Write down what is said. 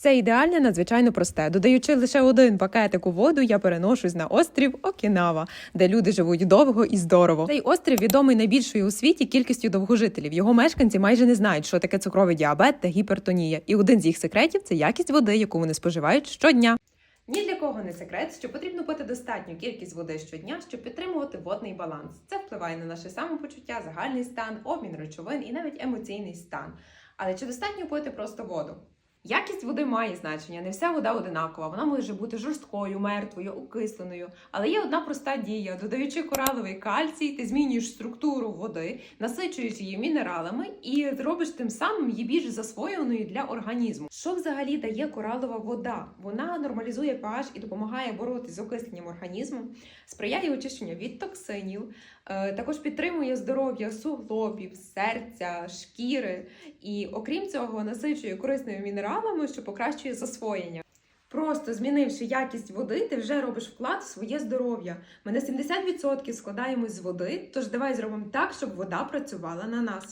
Це ідеальне надзвичайно просте. Додаючи лише один пакетик у воду, я переношусь на острів Окінава, де люди живуть довго і здорово. Цей острів відомий найбільшою у світі кількістю довгожителів. Його мешканці майже не знають, що таке цукровий діабет та гіпертонія. І один з їх секретів це якість води, яку вони споживають щодня. Ні для кого не секрет, що потрібно пити достатню кількість води щодня, щоб підтримувати водний баланс. Це впливає на наше самопочуття, загальний стан, обмін речовин і навіть емоційний стан. Але чи достатньо пити просто воду? Якість води має значення, не вся вода одинакова. Вона може бути жорсткою, мертвою, окисленою. Але є одна проста дія: додаючи кораловий кальцій, ти змінюєш структуру води, насичуєш її мінералами і зробиш тим самим її більш засвоєною для організму. Що взагалі дає коралова вода? Вона нормалізує pH і допомагає боротися з окисленням організму, сприяє очищенню від токсинів, е, також підтримує здоров'я суглобів, серця, шкіри і, окрім цього, насичує корисними мінералами, що покращує засвоєння. Просто змінивши якість води, ти вже робиш вклад в своє здоров'я. Ми на 70% складаємось з води, тож давай зробимо так, щоб вода працювала на нас.